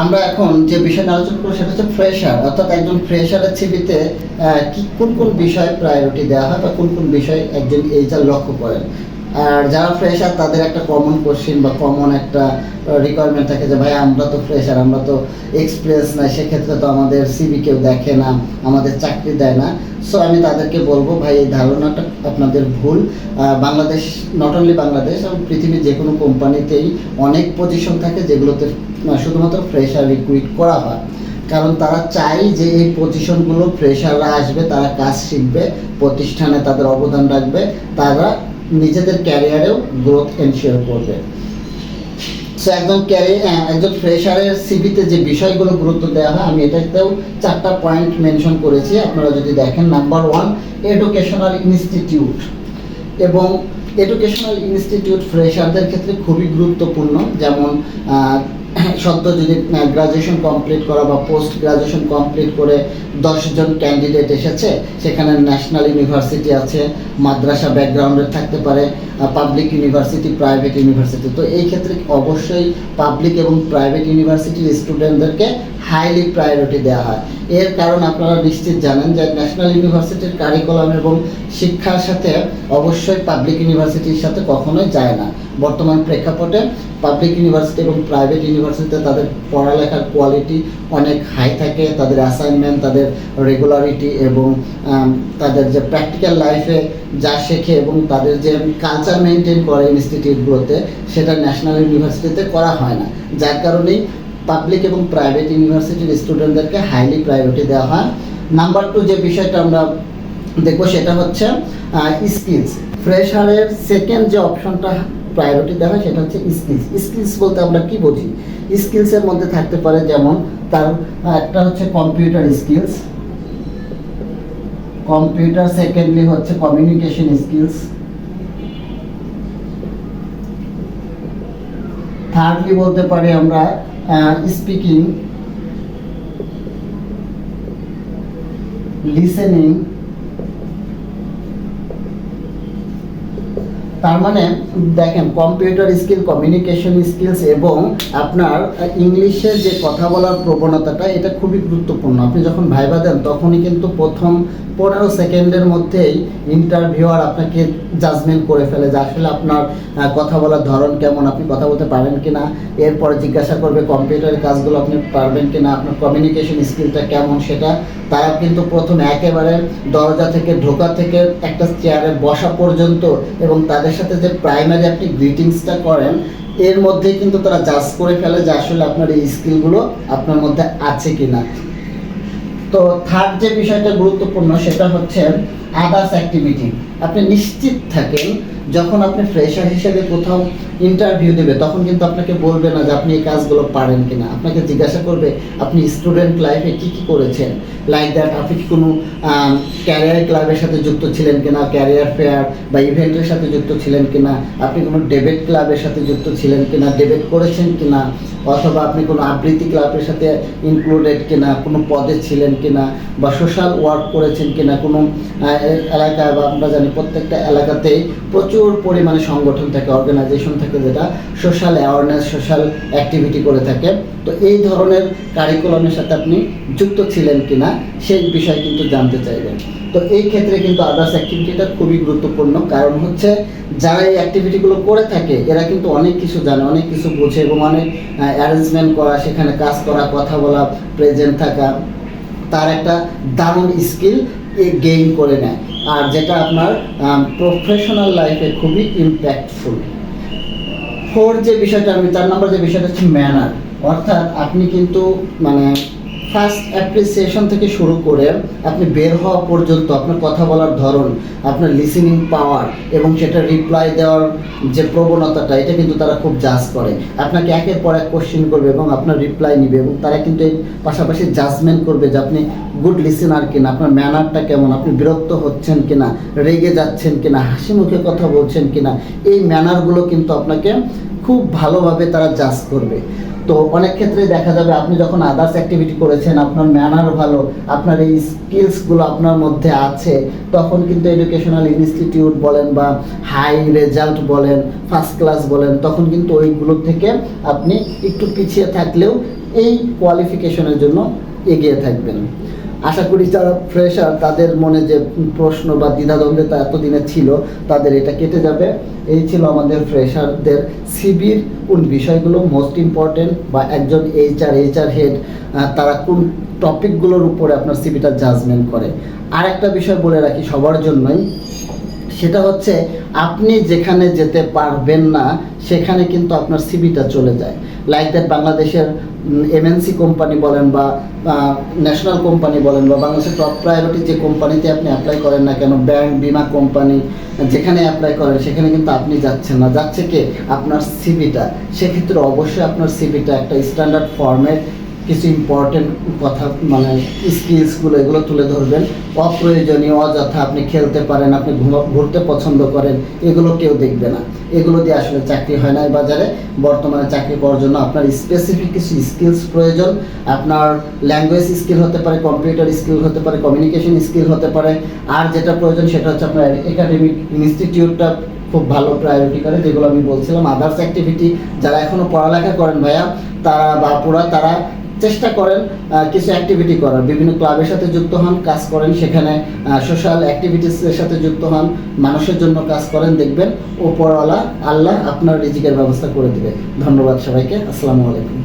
আমরা এখন যে বিষয় আলোচনা করব, সেটা হচ্ছে ফ্রেশার অর্থাৎ একজন ফ্রেশারের ছিবিতে কি, কোন কোন বিষয় প্রায়োরিটি দেওয়া হয় বা কোন কোন বিষয় একজন এইটা লক্ষ্য করেন? আর যারা ফ্রেশার তাদের একটা কমন কোশ্চেন বা কমন একটা রিকোয়ারমেন্ট থাকে যে, ভাই, আমরা তো ফ্রেশার আমরা তো এক্সপিরিয়েন্স নাই, সেক্ষেত্রে তো আমাদের সিবি কেউ দেখে না, আমাদের চাকরি দেয় না। সো আমি তাদেরকে বলব, ভাই, এই ধারণাটা আপনাদের ভুল। বাংলাদেশ নট অনলি বাংলাদেশ এবং পৃথিবীর যে কোনো কোম্পানিতেই অনেক পজিশন থাকে যেগুলোতে শুধুমাত্র ফ্রেশার রিক্রুইট করা হয়। কারণ তারা চায় যে এই পজিশনগুলো ফ্রেশাররা আসবে, তারা কাজ শিখবে, প্রতিষ্ঠানে তাদের অবদান রাখবে, তারা নিজেদের ক্যারিয়ারেও গ্রোথ এনশিওর করবে। সো একজন ক্যারিয়ার একজন ফ্রেশারের সিভিতে যে বিষয়গুলো গুরুত্ব দেওয়া হয়, আমি এটাতেও চারটা পয়েন্ট মেনশন করেছি। আপনারা যদি দেখেন নাম্বার ওয়ান এডুকেশনাল ইনস্টিটিউট এবং এডুকেশনাল ইনস্টিটিউট ফ্রেশারদের ক্ষেত্রে খুবই গুরুত্বপূর্ণ। যেমন সদ্য যদি গ্রাজুয়েশন কমপ্লিট করা বা পোস্ট গ্রাজুয়েশন কমপ্লিট করে দশজন ক্যান্ডিডেট এসেছে, সেখানে ন্যাশনাল ইউনিভার্সিটি আছে, মাদ্রাসা ব্যাকগ্রাউন্ডের থাকতে পারে পাবলিক ইউনিভার্সিটি প্রাইভেট ইউনিভার্সিটি তো এই ক্ষেত্রে অবশ্যই পাবলিক এবং প্রাইভেট ইউনিভার্সিটির স্টুডেন্টদেরকে হাইলি প্রায়োরিটি দেওয়া হয়। এর কারণ আপনারা নিশ্চিত জানেন যে ন্যাশনাল ইউনিভার্সিটির কারিকুলাম এবং শিক্ষার সাথে অবশ্যই পাবলিক ইউনিভার্সিটির সাথে কখনোই যায় না। বর্তমান প্রেক্ষাপটে পাবলিক ইউনিভার্সিটি এবং প্রাইভেট ইউনিভার্সিটিতে তাদের পড়ালেখার কোয়ালিটি অনেক হাই থাকে, তাদের অ্যাসাইনমেন্ট তাদের রেগুলারিটি এবং তাদের যে প্র্যাকটিক্যাল লাইফে যা শেখে এবং তাদের যে কালচার মেনটেন করে ইনস্টিটিউটগুলোতে সেটা ন্যাশনাল ইউনিভার্সিটিতে করা হয় না। যার কারণেই পাবলিক এবং প্রাইভেট ইউনিভার্সিটির স্টুডেন্টদেরকে হাইলি প্রায়োরিটি দেওয়া হয়। নাম্বার টু যে বিষয়টা আমরা দেখব সেটা হচ্ছে স্কিলস ফ্রেশারের সেকেন্ড যে অপশনটা প্রায়োরিটি দেওয়া হয় সেটা হচ্ছে স্কিলস স্কিলস বলতে আমরা কি বুঝি? স্কিলসের মধ্যে থাকতে পারে যেমন তার একটা হচ্ছে কম্পিউটার স্কিলস কম্পিউটার সেকেন্ডলি হচ্ছে কমিউনিকেশন স্কিলস থার্ডলি বলতে পারি আমরা স্পিকিং লিসেনিং তার মানে দেখেন কম্পিউটার স্কিল কমিউনিকেশন স্কিলস এবং আপনার ইংলিশে যে কথা বলার প্রবণতাটা, এটা খুবই গুরুত্বপূর্ণ। আপনি যখন ভাইবা দেন, তখনই কিন্তু প্রথম পনেরো সেকেন্ডের মধ্যেই ইন্টারভিউয়ার আপনাকে জাজমেন্ট করে ফেলে যে আসলে আপনার কথা বলার ধরন কেমন, আপনি কথা বলতে পারেন কিনা। এরপরে জিজ্ঞাসা করবে কম্পিউটারের কাজগুলো আপনি পারবেন কিনা? আপনার কমিউনিকেশন স্কিলটা কেমন সেটা? তারা কিন্তু প্রথম একেবারে দরজা থেকে, ঢোকা থেকে একটা চেয়ারে বসা পর্যন্ত এবং তাদের সাথে যে প্রাইমারি আপনি গ্রিটিংসটা করেন, এর মধ্যে কিন্তু তারা জাজ করে ফেলে যে আসলে আপনার এই স্কিলগুলো আপনার মধ্যে আছে কি না তো থার্ড যে বিষয়টা গুরুত্বপূর্ণ, সেটা হচ্ছে আদার্স অ্যাক্টিভিটি আপনি নিশ্চিত থাকেন, যখন আপনি ফ্রেশার হিসেবে কোথাও ইন্টারভিউ দেবে তখন কিন্তু আপনাকে বলবে না যে আপনি এই কাজগুলো পারেন কিনা। আপনাকে জিজ্ঞাসা করবে আপনি স্টুডেন্ট লাইফে কি কি করেছেন? লাইক দ্যাট আপনি কি কোনো ক্যারিয়ার ক্লাবের সাথে যুক্ত ছিলেন কিনা ক্যারিয়ার ফেয়ার বা ইভেন্টের সাথে যুক্ত ছিলেন কিনা? আপনি কোনো ডেবেট ক্লাবের সাথে যুক্ত ছিলেন কিনা ডেবেট করেছেন কিনা? অথবা আপনি কোনো আবৃত্তি ক্লাবের সাথে ইনক্লুডেড কিনা কোনো পদে ছিলেন কিনা? বা সোশ্যাল ওয়ার্ক করেছেন কিনা? কোনো আহ, এলাকায় বা আমরা জানি প্রত্যেকটা এলাকাতেই প্রচুর পরিমাণে সংগঠন থাকে অর্গানাইজেশন থাকে। যেটা সোশ্যাল অ্যাওয়ারনেস সোশ্যাল অ্যাক্টিভিটি করে থাকে। তো এই ধরনের কারিকুলামের সাথে আপনি যুক্ত ছিলেন কিনা, সেই বিষয় কিন্তু জানতে চাইবেন। তো এই ক্ষেত্রে কিন্তু আদার্স অ্যাক্টিভিটিটা খুবই গুরুত্বপূর্ণ। কারণ হচ্ছে, যারা এই অ্যাক্টিভিটিগুলো করে থাকে, এরা কিন্তু অনেক কিছু জানে, অনেক কিছু বোঝে এবং অনেক অ্যারেঞ্জমেন্ট করা, সেখানে কাজ করা, কথা বলা প্রেজেন্ট থাকা, তার একটা দারুণ স্কিল গেইন করে নেয়। আর যেটা আপনার প্রফেশনাল লাইফে খুবই ইম্প্যাক্টফুল ফোর যে বিষয়টা আমি চার নম্বর যে বিষয়টা হচ্ছে ম্যানার অর্থাৎ আপনি কিন্তু মানে ফার্স্ট অ্যাপ্রিসিয়েশন থেকে শুরু করে আপনি বের হওয়া পর্যন্ত আপনার কথা বলার ধরন, আপনার লিসেনিং পাওয়ার এবং সেটা রিপ্লাই দেওয়ার যে প্রবণতাটা, এটা কিন্তু তারা খুব জাজ করে। আপনাকে একের পর এক কোশ্চেন করবে এবং আপনার রিপ্লাই নিবে এবং তারা কিন্তু এই পাশাপাশি জাজমেন্ট করবে যে আপনি গুড লিসেনার কিনা, আপনার ম্যানারটা কেমন, আপনি বিরক্ত হচ্ছেন কিনা, রেগে যাচ্ছেন কিনা, হাসি মুখে কথা বলছেন কিনা, এই ম্যানারগুলো কিন্তু আপনাকে খুব ভালোভাবে তারা জাজ করবে। তো অনেক ক্ষেত্রে দেখা যাবে আপনি যখন আদার্স অ্যাক্টিভিটি করেছেন, আপনার ম্যানার ভালো, আপনার এই স্কিলসগুলো আপনার মধ্যে আছে, তখন কিন্তু এডুকেশনাল ইনস্টিটিউট বলেন বা হাই রেজাল্ট বলেন ফার্স্ট ক্লাস বলেন, তখন কিন্তু ওইগুলো থেকে আপনি একটু পিছিয়ে থাকলেও এই কোয়ালিফিকেশনের জন্য এগিয়ে থাকবেন। আশা করি যারা ফ্রেশার তাদের মনে যে প্রশ্ন বা দ্বিধাদ্বন্দ্বতা এতদিনে ছিল, তাদের এটা কেটে যাবে। এই ছিল আমাদের ফ্রেশারদের সিবির কোন বিষয়গুলো মোস্ট ইম্পর্টেন্ট বা একজন এইচআর এইচআর হেড তারা কোন টপিকগুলোর উপরে আপনার সিবিটা জাজমেন্ট করে। আর একটা বিষয় বলে রাখি সবার জন্যই, সেটা হচ্ছে আপনি যেখানে যেতে পারবেন না, সেখানে কিন্তু আপনার সিবিটা চলে যায়। লাইক দ্যাট বাংলাদেশের এমএনসি কোম্পানি বলেন বা ন্যাশনাল কোম্পানি বলেন বা বাংলাদেশের টপ প্রায়োরিটি যে কোম্পানিতে আপনি অ্যাপ্লাই করেন না কেন ব্যাংক বিমা কোম্পানি যেখানে অ্যাপ্লাই করেন, সেখানে কিন্তু আপনি যাচ্ছেন না। যাচ্ছে কে? আপনার সিবিটা সেক্ষেত্রে অবশ্যই আপনার সিবিটা একটা স্ট্যান্ডার্ড ফর্মেট কিছু ইম্পর্টেন্ট কথা মানে স্কিলসগুলো এগুলো তুলে ধরবেন। অপ্রয়োজনীয়, অযথা আপনি খেলতে পারেন, আপনি ঘুরতে পছন্দ করেন, এগুলো কেউ দেখবে না। এগুলো দিয়ে আসলে চাকরি হয় না এই বাজারে। বর্তমানে চাকরি পাওয়ার জন্য আপনার স্পেসিফিক কিছু স্কিলস প্রয়োজন। আপনার ল্যাঙ্গুয়েজ স্কিল হতে পারে কম্পিউটার স্কিল হতে পারে কমিউনিকেশন স্কিল হতে পারে। আর যেটা প্রয়োজন সেটা হচ্ছে আপনার একাডেমিক ইনস্টিটিউটটা খুব ভালো প্রায়োরিটি করে, যেগুলো আমি বলছিলাম আদার্স অ্যাক্টিভিটি যারা এখনও পড়ালেখা করেন ভাইয়া, তারা বাপুরা তারা চেষ্টা করেন কিছু অ্যাক্টিভিটি করার। বিভিন্ন ক্লাবের সাথে যুক্ত হন, কাজ করেন সেখানে সোশ্যাল অ্যাক্টিভিটিসের সাথে যুক্ত হন, মানুষের জন্য কাজ করেন, দেখবেন ওপরওয়ালা আল্লাহ আপনার রিজিকের ব্যবস্থা করে দিবে। ধন্যবাদ সবাইকে, আসসালামু আলাইকুম।